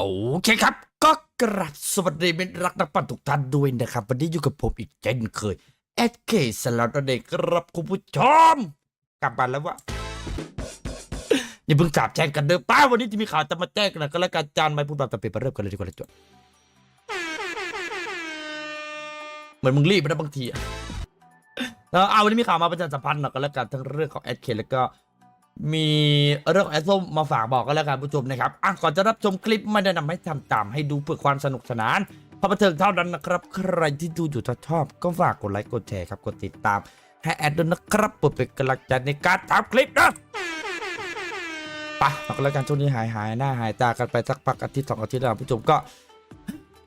โอเคครับ ก็กราบสวัสดีเป็นรักนักปั่นทุกท่านด้วยนะครับ วันนี้อยู่กับผมอีกเช่นเคยแอดเคสลัดเด็กครับคุณผู้ชมกลับมาแล้ววะอย่าเพิ่งจับแจ้งกันเด้อป้าวันนี้จะมีข่าวจะมาแจ้งนะก็แล้วกันจานไม่พูดแบบแต่เปนเริ่มกันเลยดีกว่าเลยจวดเหมือนมึงรีบไปนะบางทีอะเอาวันนี้มีข่าวมาประชาสัมพันธ์หน่อยก็แล้วกันทั้งเรื่องของแอดเคแล้วก็ มีเรื่องแอดส้มมาฝากบอกกันแล้วกันผู้ชมนะครับอะก่อนจะรับชมคลิปไม่แนะนำให้ทำตามให้ดูเพื่อความสนุกสนานพอบันเทิงเท่านั้นนะครับ ใครที่ดูอยู่ถ้าชอบก็ฝากกดไลค์กดแชร์ครับกดติดตามให้แอดด้วยนะครับเพื่อเป็นกำลังใจในการทำคลิปนะไปเอากันแล้วกันช่วงนี้หายหายหน้าหายตากันไปสักพักอาทิตย์สองอาทิตย์แล้วผู้ชมก็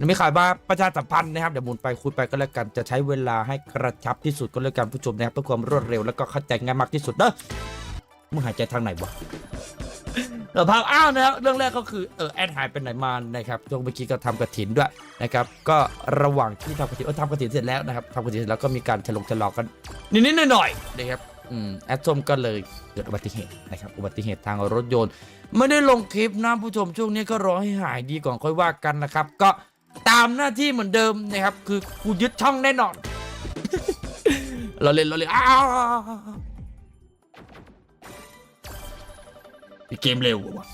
มีข่าวมาประชาสัมพันธ์นะครับเดี๋ยวหมุนไปคุยไปก็แล้วกันจะใช้เวลาให้กระชับที่สุดก็แล้วกันผู้ชมนะครับเพื่อความรวดเร็วแล้วก็เข้าใจง่ายมากที่สุดเด้อ มึงหายใจทางไหนวะเดี๋ยวพักอ้าวนะครับเรื่องแรกก็คือเออแอดหายไปไหนมานะครับช่วงเมื่อกี้ก็ทำกระถินด้วยนะครับก็ระหว่างที่ทำกระถินเออทำกระถินเสร็จแล้วนะครับทำกระถินเสร็จแล้วก็มีการฉลองฉลองกันนิดๆหน่อยๆนะครับอืมแอดส้มก็เลยเกิดอุบัติเหตุนะครับอุบัติเหตุทางรถยนต์ไม่ได้ลงคลิปนะผู้ชมช่วงนี้ก็รอให้หายดีก่อนค่อยว่ากันนะครับ ก็ตามหน้าที่เหมือนเดิมนะครับ คือกูยึดช่องแน่นอนเราเล่นเราเล่นอ้าว เกมเร็วกว่ะ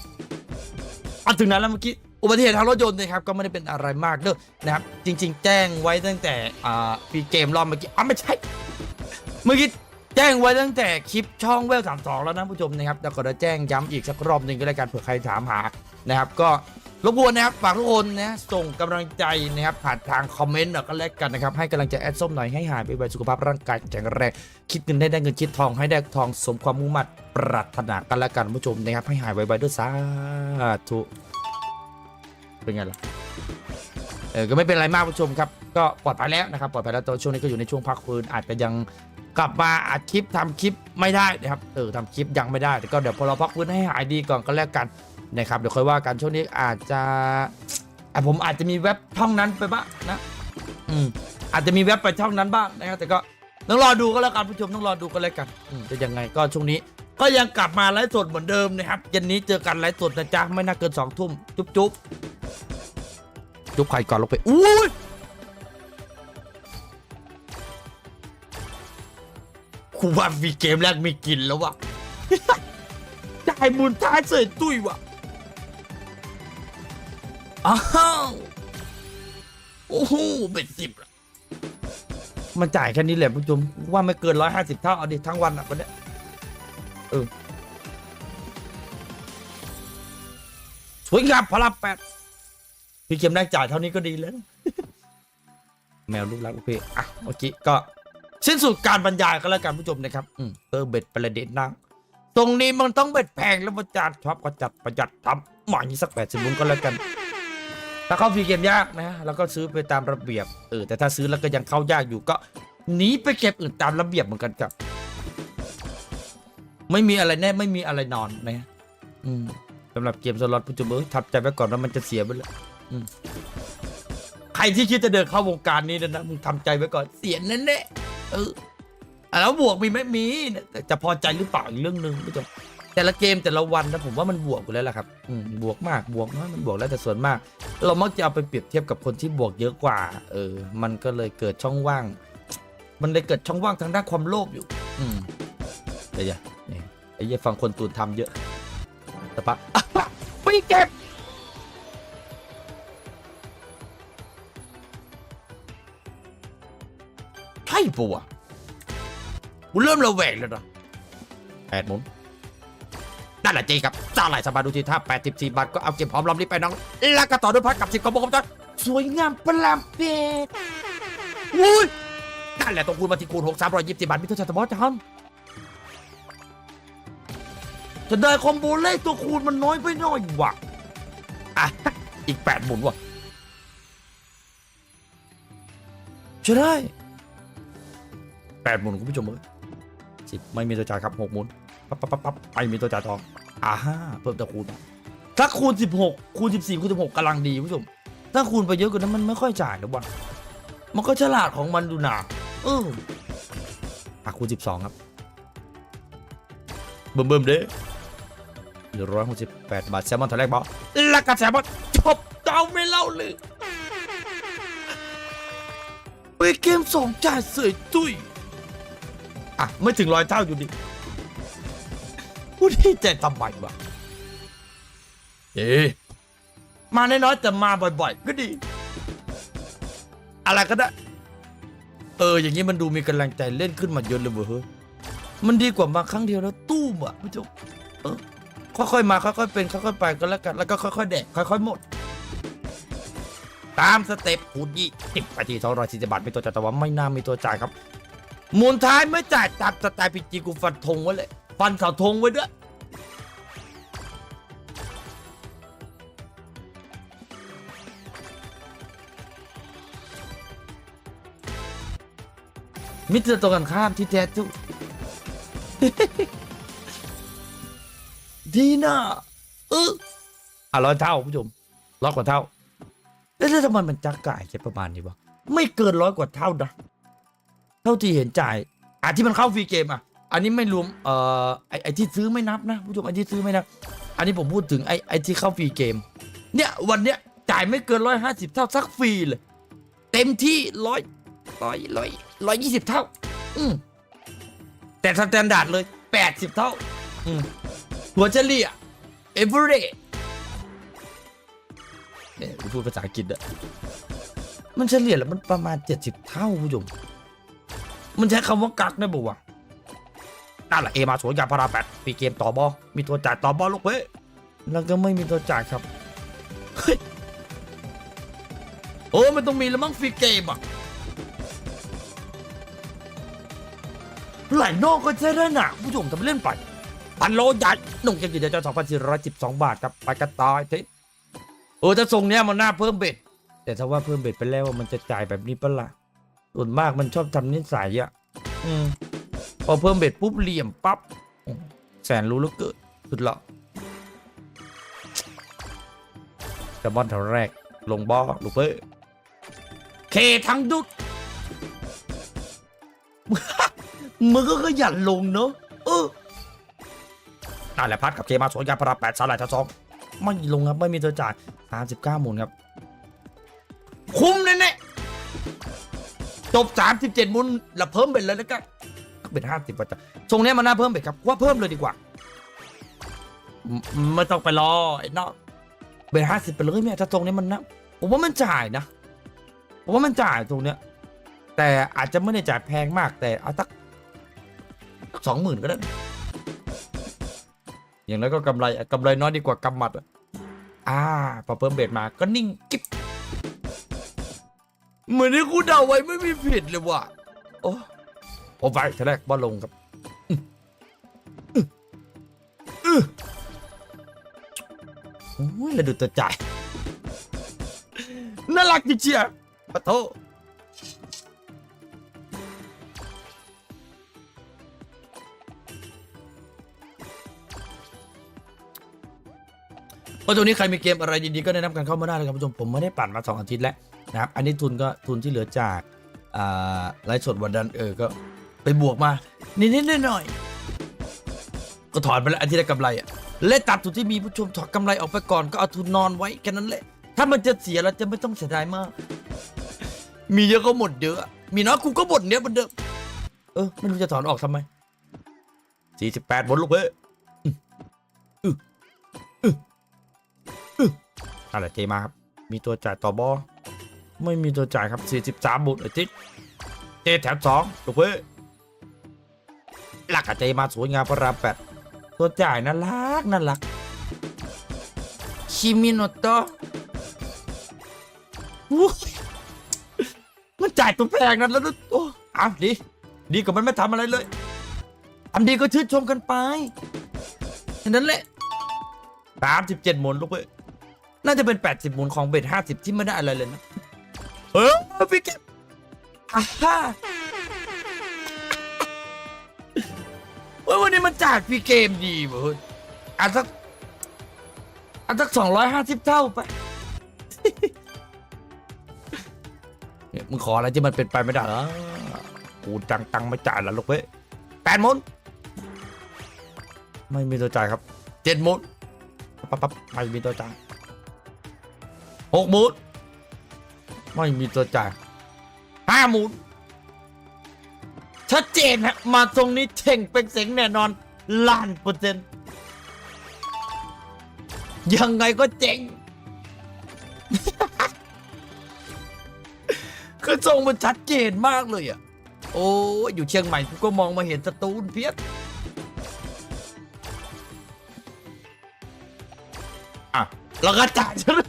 อะถึงนั้นแล้วเมื่อกี้อุบัติเหตุทางรถยนต์นะครับก็ไม่ได้เป็นอะไรมากเด้อนะครับ จริง ๆ แจ้งไว้ตั้งแต่อ่าปีเกมรอบเมื่อกี้อ๋อไม่ใช่เมื่อกี้แจ้งไว้ตั้งแต่คลิปช่องเวลสามสองแล้วนะผู้ชมนะครับแล้วก็จะแจ้งย้ำอีกสักรอบหนึ่งก็แล้วกันเผื่อใครถามหานะครับ ก็ รบกวนนะครับฝากทุกคนนะส่งกำลังใจนะครับผ่านทางคอมเมนต์หน่อยก็แล้วกันนะครับให้กำลังใจแอดส้มหน่อยให้หายไปไวสุขภาพร่างกายแข็งแรงคิดเงินได้ได้เงินคิดทองให้ได้ทองสมความมุ่งมั่นปรารถนากันแล้วกันผู้ชมนะครับให้หายไวๆด้วยสาธุเป็นไงล่ะเออก็ไม่เป็นไรมากผู้ชมครับก็ปลอดภัยแล้วนะครับปลอดภัยแล้วตอนช่วงนี้ก็อยู่ในช่วงพักฟื้นอาจจะยังกลับมาอัดคลิปทำคลิปไม่ได้นะครับเออทำคลิปยังไม่ได้แต่ก็เดี๋ยวพอเราพักฟื้นให้หายดีก่อนก็แล้วกัน นะครับเดี๋ยวค่อยว่ากันช่วงนี้อาจจะอะผมอาจจะมีเว็บช่องนั้นไปบ้างนะอืมอาจจะมีเว็บไปช่องนั้นบ้างนะครับแต่ก็ต้องรอดูก็แล้วกันผู้ชมต้องรอดูก็แล้วกันอืมจะยังไงก็ช่วงนี้ ก็ยังกลับมาไลฟ์สดเหมือนเดิมนะครับเย็นนี้เจอกันไลฟ์สดนะจ๊ะไม่น่าเกินสองทุ่มจุ๊บจุ๊บจุ๊บใครก่อนลงไปอุ้ยคูว่ามีเกมแรกมีกินแล้ววะจ่ายมูลท้ายเสยตุ้ยวะ อ้าวโอ้โหเป็นสิบละมันจ่ายแค่นี้แหละผู้ชมว่าไม่เกินร้อยห้าสิบเท่าเอาดิทั้งวันอะวันเนี้ยเออสวยงามพลับแปดพี่เข็มได้จ่ายเท่านี้ก็ดีแล้ว แมวลูกรักโอเคอะเมื่อกี้ก็สิ้นสุดการบรรยายก็แล้วกันผู้ชมนะครับ อืมเออเบ็ดประเด็นนะตรงนี้มันต้องเบ็ดแพงแล้วประจานชอบก็จัดประหยัดทำหมานี้สักแปดสิบมุนก็แล้วกัน ถ้าเข้าฟรีเกมยากนะ แล้วก็ซื้อไปตามระเบียบเออแต่ถ้าซื้อแล้วก็ยังเข้ายากอยู่ก็หนีไปเก็บอื่นตามระเบียบเหมือนกันครับ ไม่มีอะไรแน่ไม่มีอะไรนอนนะอืมสำหรับเกมสล็อตผู้ชมเอ้ยทับใจไว้ก่อนว่ามันจะเสียไปเลยอืมใครที่คิดจะเดินเข้าวงการนี้นะนะมึงทำใจไว้ก่อนเสียแน่ๆเออแล้วบวกมีไหมมีแต่จะพอใจหรือเปล่าอีกเรื่องหนึ่งผู้ชม แต่ละเกมแต่ละวันนะผมว่ามันบวกอยู่แล้วแหละครับอืมบวกมากบวกน้อยมันบวกแล้วแต่ส่วนมาก เรามักจะเอาไปเปรียบเทียบกับคนที่บวกเยอะกว่า เออ มันก็เลยเกิดช่องว่าง มันเลยเกิดช่องว่างทางด้านความโลภอยู่ อืมแต่อย่านี่ไอ้เหี้ยฟังคนตูนทำเยอะแต่ปะอะปะไปเก็บใช่ปะวะกูเริ่มระแวงแล้วนะแปดหมุน นั่นแหละเจครับจ้าไหลสบายดูทีท่า84 บาทก็เอาเก็บหอมรอมริบไปน้อง แล้วก็ต่อด้วยพัดกับสิบกระบอกจอนสวยงามประหลาดเปดอุ้ยนั่นแหละตรงคูณมาที่คูณ6 320บาทมิเตอร์ชัตบอสจังจะได้คอมโบเลขตัวคูณมันน้อยไปหน่อยว่ะอะอีก8หมุนว่ะจะได้8หมุนคุณผู้ชมเอ้ยสิบไม่มีตัวจ่ายครับ6หมุน ปั๊บปั๊บปั๊บปั๊บไม่มีตัวจ่ายทองอ่าฮะเพิ่มแต่คูณถ้าคูณ 16 คูณ 14 คูณ 16กำลังดีผู้ชมถ้าคูณไปเยอะกว่านั้นมันไม่ค่อยจ่ายหรอกวะมันก็ฉลาดของมันดูหนาเอออะคูณ 12 ครับ เบิ่มเบิ่มๆเด้หนึ่งร้อยหกสิบแปดบาทแซลมอนทะเลบอลแล้วก็แซลมอนโชบเจ้าไม่เล่าเลยไปเกมสองจ่ายเสยตุ้ยอะ ไม่ถึงร้อยเท่าอยู่ดิ พูดที่ใจทำไมวะเอ๊ะมาน้อยๆแต่มาบ่อย ๆ ก็ดี อะไรก็ได้ เออ อย่างนี้มันดูมีกำลังใจเล่นขึ้นมาเยอะเลยเว้ยเฮ้ยมันดีกว่ามาครั้งเดียวแล้วตู้มอะผู้ชมเออค่อยๆมาค่อยๆเป็นค่อยๆไปก็แล้วกันแล้วก็ค่อยๆแดกค่อยๆหมด ตามสเต็ปพูดยี่สิบนาทีสองร้อยสี่สิบบาทมีตัวจ่ายแต่ว่าไม่น่ามีตัวจ่ายครับมูลท้ายไม่จ่ายตามสไตล์พีจีกูฟันธงไว้เลย ฟันเสาธงไว้ด้วย มิตรตรงกันข้ามที่แท้ทุกดีนะเอออะร้อยเท่าผู้ชมร้อยกว่าเท่าแล้วทำไมมันจักก่ายแค่ประมาณนี้วะไม่เกินร้อยกว่าเท่านะเท่าที่เห็นจ่ายอะที่มันเข้าฟรีเกมอะ อันนี้ไม่รวมเอ่อไอไอที่ซื้อไม่นับนะผู้ชมไอที่ซื้อไม่นับ อันนี้ผมพูดถึงไอไอที่เข้าฟรีเกม เนี่ยวันเนี้ยจ่ายไม่เกินร้อยห้าสิบเท่าสักฟรีเลย เต็มที่ร้อยร้อยร้อยร้อยยี่สิบเท่า อืมแต่สแตนดาร์ดเลยแปดสิบเท่า อืมหัวเฉลี่ยเอเวอเรสเนี่ยพูดภาษาอังกฤษอะมันเฉลี่ยแล้วมันประมาณเจ็ดสิบเท่าผู้ชมมันใช้คำว่ากักได้บอกว่า นั่นแหละเอมาสวนยาพาราแปดปีเกมต่อบอมีตัวจ่ายต่อบอลูกเว้ยแล้วก็ไม่มีตัวจ่ายครับเฮ้ยโอ้มันต้องมีแล้วมั้งฟรีเกมอะหลายนอกก็ใช้ได้หนะผู้ชมทำเล่นไปพันโลใหญ่หนุ่มจะกินจะสองพันสี่ร้อยสิบสองบาทครับไปกันต่อเฮ้ยเออถ้าทรงเนี้ยมันน่าเพิ่มเบ็ด แต่ถ้าว่าเพิ่มเบ็ดไปแล้วมันจะจ่ายแบบนี้ปะล่ะส่วนมากมันชอบทำนิสัยอะ อืม พอเพิ่มเบ็ดปุ๊บเหลี่ยมปั๊บแสนรู้แล้วเกิดสุดหล่อแต่บอลแถวแรก ลงบอลลูเป้เคทั้งดุดมึงก็ขยันลงเนอะเออนั่นแหละพัดกับเคมาสวนยาพาราแปดสาหร่ายทั้งสองไม่ลงครับไม่มีตัวจ่ายสามสิบเก้าหมุนครับ คุ้มแน่ๆจบสามสิบเจ็ดมุนแล้วเพิ่มเป็นเลยแล้วกัน เป็นห้าสิบว่าจะทรงเนี้ยมันน่าเพิ่มไปครับว่าเพิ่มเลยดีกว่าไม่ไม่ต้องไปรอไอ้นอกเป็นห้าสิบไปเลยแม่ถ้าทรงนี้มันนะผมว่ามันจ่ายนะผมว่ามันจ่ายตรงเนี้ย แต่อาจจะไม่ได้จ่ายแพงมากแต่เอาสักสองหมื่นก็ได้อย่างนั้นก็กำไรกำไรน้อยดีกว่ากำหมัดอะอ่าพอเพิ่มเบสมาก็นิ่งกิ๊บเหมือนที่กูเดาไว้ไม่มีผิดเลยว่ะโอ้ โอ้ไปทีแรกบอลลงครับโอ้ยแล้วดูตัวจ่ายน่ารักจริงเชียร์ปะโทว่าตัวนี้ใครมีเกมอะไรดีๆก็แนะนำกันเข้ามาได้เลยครับผู้ชมผมไม่ได้ปั่นมาสองอาทิตย์แล้วนะครับอันนี้ทุนก็ทุนที่เหลือจากไลฟ์สดวันนั้นเออก็ ไปบวกมา นิดๆหน่อยๆก็ถอนไปแล้วอาทิตย์ละกำไรอะเล่นตัดทุนที่มีผู้ชมถอดกำไรออกไปก่อนก็เอาทุนนอนไว้แค่นั้นแหละ ถ้ามันจะเสียเราจะไม่ต้องเสียดายมาก มีเยอะก็หมดเยอะ มีน้อยกูก็หมดเนี้ยเหมือนเดิมเออไม่รู้จะถอนออกทำไมสี่สิบแปดบนลูกเว้ยอะไรเจมาครับ มีตัวจ่ายต่อบอ ไม่มีตัวจ่ายครับ 43 บุตรอาทิตย์เจแถมสองถูกเว้ย หลักกับเจมาสวยงามพระรามแปดตัวจ่ายน่ารักน่ารักชิมิโนโตะมันจ่ายตัวแพงนั้นแล้วนะโอ้อะดี ดีกว่ามันไม่ทำอะไรเลยทำดีก็ชื่นชมกันไปแค่นั้นแหละสามสิบเจ็ดหมุนลูกเว้ยน่าจะเป็น80หมุนของเบส50ที่ไม่ได้อะไรเลยนะ เออพี่เก็บอ่าฮ่า เฮ้ยวันนี้มันจ่ายฟรีเกมดีเว้ยอะสักอะสัก250เท่าไป เนี่ยมึงขออะไรที่มันเป็นไปไม่ได้เหรอกูจังตังไม่จ่ายแล้วลูกเว้ยแปดมุนไม่มีตัวจ่ายครับเจ็ดมุนปั๊บปั๊บไม่มีตัวจ่ายหกมุนไม่มีตัวจ่ายห้ามุน ชัดเจนฮะ มาตรงนี้เท่งเป็นเสียงแน่นอนล้านเปอร์เซ็นต์ยังไงก็เจ๋ง คือทรงมันชัดเจนมากเลยอะ โอ้ยอยู่เชียงใหม่กูก็มองมาเห็นสตูนเพียบอะแล้วก็จ่ายใช่ไห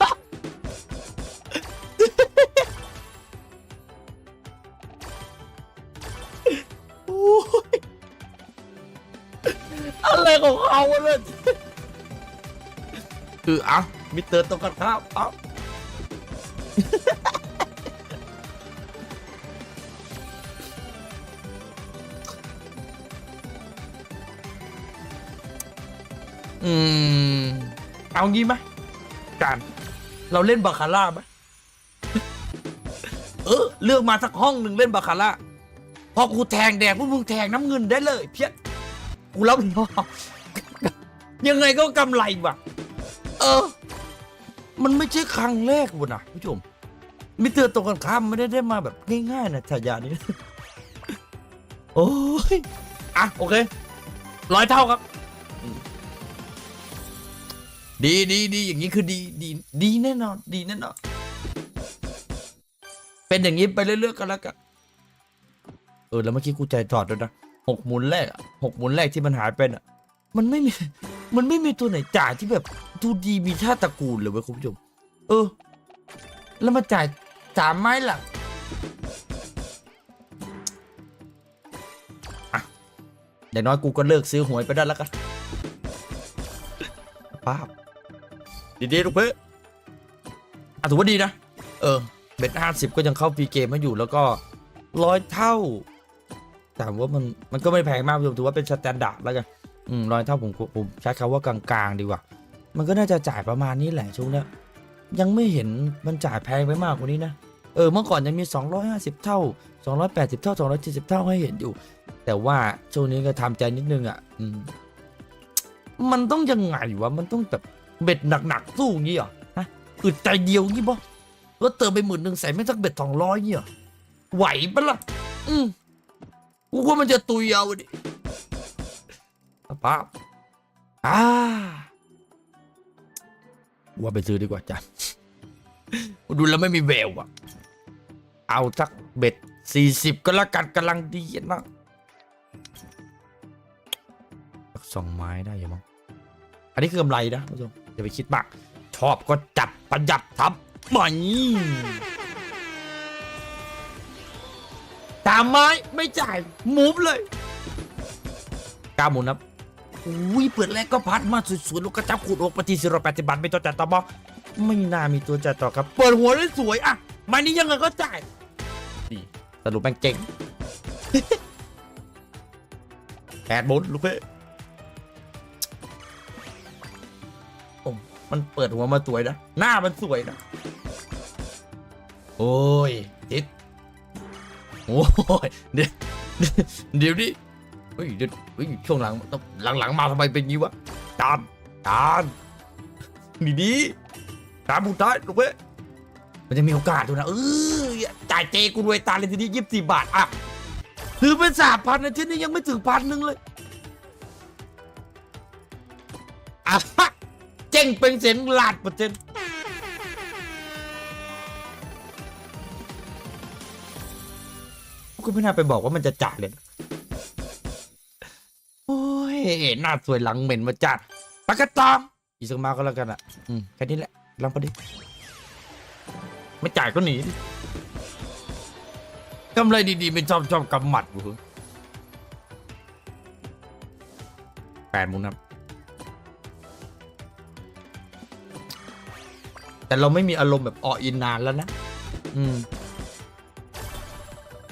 อะไรของเขาวะเนี่ยคือเอะมิเตอร์ตรงกันข้ามเอ้าอืม เอางี้ไหมการเราเล่นบาคาร่าไหมเออ เลือกมาสักห้องหนึ่งเล่นบาคาร่า พอกูแทงแดงพวกมึงแทงน้ำเงินได้เลย เพี้ยน กูรับผิดชอบยังไงก็กำไรว่ะ เออ มันไม่ใช่ครั้งแรกว่ะนะผู้ชม มิเตอร์ตรงกันข้ามไม่ได้ได้มาแบบง่ายๆนะฉายานี้ โอ้ย อะ โอเคร้อยเท่าครับ ดีดีดีอย่างนี้คือดีดีดีแน่นอน ดีแน่นอน เป็นอย่างนี้ไปเรื่อยๆกันแล้วกัน เออ แล้วเมื่อกี้กูใจจอดด้วยนะ หกหมุนแรกอะหกหมุนแรกที่มันหายไปน่ะ มันไม่มี มันไม่มีตัวไหนจ่ายที่แบบดูดีมีชาติตระกูลเลยเว้ยคุณผู้ชม เออ แล้วมาจ่ายสามไม้หลังอะอย่างน้อยกูก็เลิกซื้อหวยไปได้แล้วกันป้าบดีๆลูกเพื่ออะถือว่าดีนะ เออ เบ็ดห้าสิบก็ยังเข้าฟรีเกมมาอยู่แล้วก็ร้อยเท่า แต่ว่ามันมันก็ไม่แพงมากผมถือว่าเป็นสแตนดาร์ดแล้วกันอืมร้อยเท่าผมผมใช้คำว่ากลางๆดีกว่า มันก็น่าจะจ่ายประมาณนี้แหละช่วงนี้ยังไม่เห็นมันจ่ายแพงไปมากกว่านี้นะเออเมื่อก่อนยังมี 250 เท่า 280 เท่า 270 เท่าให้เห็นอยู่ แต่ว่าช่วงนี้ก็ทำใจนิดนึงอะอืมมันต้องยังไงวะมันต้องแบบเบ็ดหนักๆสู้งี้เหรอฮะอึดใจเดียวงี้บ่แล้วเติมไปหมื่นหนึ่งใส่ไม่สักเบ็ดสองร้อยงี้เหรอไหวปะล่ะอืม กูว่ามันจะตุยเอาดิป้าบอ่าว่าไปซื้อดีกว่าจ้ะดูแล้วไม่มีแววอะเอาสักเบ็ดสี่สิบก็แล้วกันกำลังดีนะสักสองไม้ได้ยังมั้งอันนี้คือกำไรนะผู้ชมอย่าไปคิดมาก ชอบก็จัดประหยัดทำไม่ ตามไม้ไม่จ่ายมูฟเลยกล้าหมุนครับอุ้ยเปิดแรกก็พัดมาสวยๆลูกกระจับขูดอกปฏิสิรแปฏิบัติไม่ต้องจัดต่อบอไม่น่ามีตัวจัดต่อครับ เปิดหัวได้สวยอะม้นี้ยังไงก็จ่ายดีสรุปแม่งเจ๋งแปดหมุนลูกเพ่โอ้มันเปิดหัวมาสวยนะ หน้ามันสวยนะ โอ้ยติด โอ้ยเดี๋ยวเดี๋ยวนี้เฮ้ยเดี๋ยวเฮ้ยช่วงหลังหลังหลังๆมาทำไมเป็นงี้วะจานจานดีดีตามผู้ท้ายลูกเพ่มันจะมีโอกาสดูนะเออจ่ายเจกูรวยตาเลยทีนี้ยี่สิบบาทอะถือเป็นสามพันนะที่นี่ยังไม่ถึงพันหนึ่งเลยอะฮะเจ๊งเป็นเสียงลาดเปอร์เซ็นต์ ก็ไม่น่าไปบอกว่ามันจะจ่าเลย โอ้ยหน้าสวยหลังเหม็นมาจัดปากกาตองอีกสักมาก็แล้วกันอะ อืม แค่นี้แหละลองพอดีไม่จ่ายก็หนีกำไรดีๆไม่ชอบชอบกำหมัดกูแปดมุนครับ แต่เราไม่มีอารมณ์แบบออินนานแล้วนะ อืม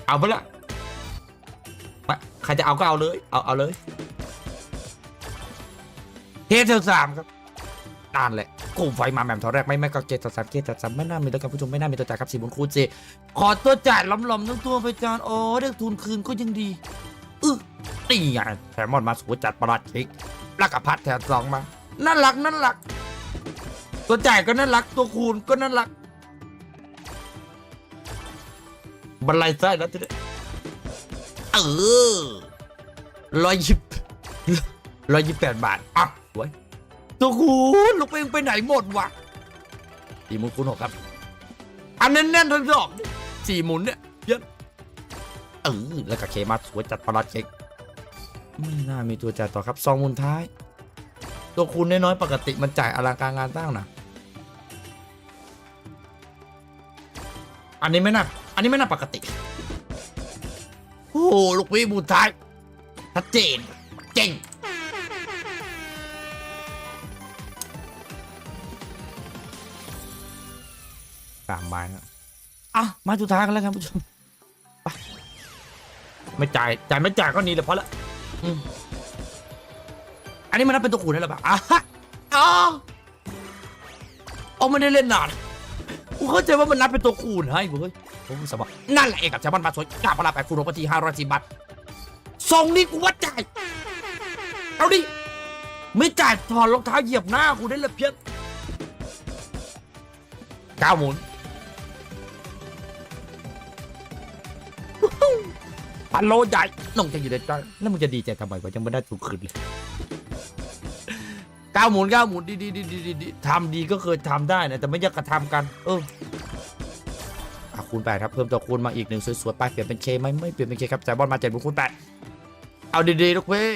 เอาไปละไปใครจะเอาก็เอาเลย เอาเอาเลยเทสเทสามครับนานแหละกูไฟมาแหม่มทอแรกไม่ไม่ก็เกตสามเกตสามไม่น่ามีตัวกับผู้ชมไม่น่ามีตัวจ่ายครับสี่บนคูณเจขอตัวจ่ายล้อมๆทั้งตัวไปจานโอ้เรียกทุนคืนก็ยังดีอึนี่ไงแถมมอนมาสวยจัดประหลัดชิกล้วก็พัดแถมสองมาน่ารักน่ารัก ตัวจ่ายก็น่ารักตัวคูณก็น่ารัก บันไลไส้แล้วทีนี้เออร้อยยิบร้อยยิบแปดบาทอะไว้ยตัวคูณลูกเองไปไหนหมดวะสี่หมุนคูณหกครับ อันนั้นแน่นทั้งดอกสี่หมุนเนี่ยเยอะเออแล้วก็เคมาสวยจัดประหลัดเช็คไม่น่ามีตัวจ่ายต่อครับซองมุนท้าย ตัวคูณน้อยๆปกติมันจ่ายอลังการงานตั้งนะอันนี้ไม่น่า อันนี้ไม่น่าปกติ โอ้โหลูกพี่บูท้ายชัดเจน เจ๋งสามใบนะอะ มาสุดท้ายกันแล้วครับผู้ชมไปไม่จ่าย จ่ายไม่จ่ายก็หนีเลยพอละอืมอันนี้มันนับเป็นตัวคูณได้หรือเปล่าอะฮะอ๋อเอาไม่ได้เล่นนานกูเข้าใจว่ามันนับเป็นตัวคูณให้เว้ย ผมสบนั่นแหละเองกับชาวบ้านมาสวยกล้าพลาแปดคูณหกนทีห้าร้อยสิบบาทส่งนี่กูว่าจ่ายเอาดิไม่จ่ายถอดรองเท้าเหยียบหน้ากูได้เลยเพี้ยนเก้าหมุนปันโลใหญ่น้องจะอยู่ในใจแล้วมึงจะดีใจทำไมวะยังไม่ได้ถูกคืนเลยก้าวหมุนก้าวหมุนดีดีดีดีดีทำดีก็เคยทำได้นะแต่ไม่อยากกระทำกัน เออ อะคูณแปดครับเพิ่มตัวคูณมาอีกหนึ่งสวยๆไปเปลี่ยนเป็นเคไหมไม่เปลี่ยนเป็นเคครับแต่บอลมาเจ็ดบวกคูณแปดเอาดีๆลูกเว้ย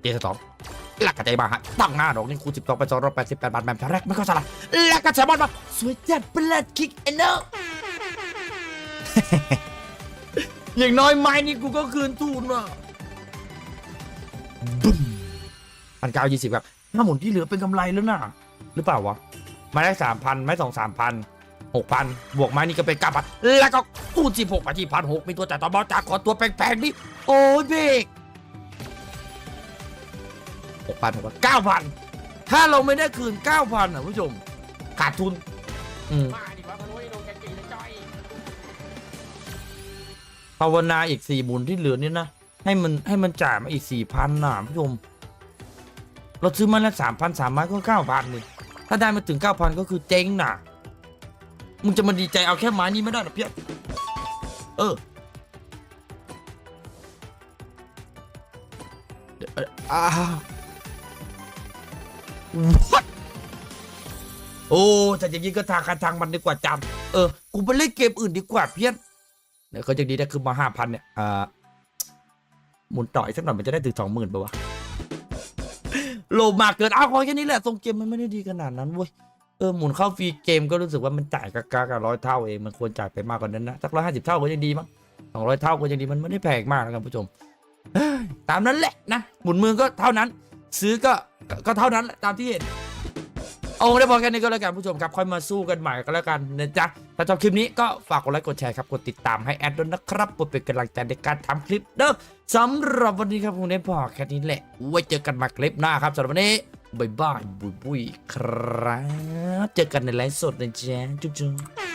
เจสองหลักกระจายมาฮะตั้งหน้าดอกนี่คูณสิบสองไปสองร้อยแปดสิบแปดบาทแมมแรกไม่เข้าสาระหลักกระจายบอลมาสวยจัดเปลดคิกเอนเนอร์อย่างน้อยไม้นี่กูก็คืนทุนว่ะบึ้ม พันเก้ายี่สิบครับถ้าหมุนที่เหลือเป็นกำไรแล้วนะหรือเปล่าวะไมาได้สามพันไม้สองสามพันหกพันบวกไม้นี่ก็เป็นเก้าพันแล้วก็คูณสิบหกไปที่พันหกมีตัวจ่ายต่อบอลจากขอตัวแปลงๆนี่โอ้ยเบรกหกพันหกพันเก้าพันถ้าเราไม่ได้คืนเก้าพันอะผู้ชมขาดทุนอืมมาดิวะพะโล้ยโดนกันจีเลยจ้อยภาวนาอีกสี่หมุนที่เหลือนี่นะ ให้มันให้มันจ่ายมาอีกสี่พันน่ะผู้ชม เราซื้อมาแล้วสามพันสามไม้ก็เก้าพันนี่ถ้าได้มาถึงเก้าพันก็คือเจ๊งน่ะ มึงจะมาดีใจเอาแค่ไม้นี้ไม่ได้หรอเพี้ยเออเดี๋ยวเอ่ออ่า What? โอ้แต่อย่างนี้ก็ทางการทางมันดีกว่าจำเออ กูไปเล่นเกมอื่นดีกว่าเพี้ยนเนี่ยเขาจะดีได้คือมาห้าพันเนี่ยอ่าหมุนต่ออีกสักหน่อยมันจะได้ถึงสองหมื่นป่าวะ โลมากเกินอ้าวพอแค่นี้แหละทรงเกมมันไม่ได้ดีขนาดนั้นเว้ยเออหมุนเข้าฟรีเกมก็รู้สึกว่ามันจ่ายกาการ้อยเท่าเองมันควรจ่ายไปมากกว่านั้นนะสักร้อยห้าสิบเท่าก็ยังดีมั้งสองร้อยเท่าก็ยังดีมันไม่ได้แพงมากนะครับผู้ชมตามนั้นแหละนะหมุนมือก็เท่านั้น ซื้อก็ก็ก็เท่านั้นแหละตามที่เห็น เอาได้พอแค่นี้ก็แล้วกันผู้ชมครับค่อยมาสู้กันใหม่ก็แล้วกันนะจ๊ะถ้าชอบคลิปนี้ก็ฝากกดไลค์กดแชร์ครับกดติดตามให้แอดด้วยนะครับเพื่อเป็นกำลังใจในการทำคลิปเด้อสำหรับวันนี้ครับผมได้พอแค่นี้แหละไว้เจอกันใหมาคลิปหน้าครับสำหรับวันนี้บ๊ายบายบุยบุยครับ เจอกันในไลฟ์สดนะจ๊ะจุ๊บ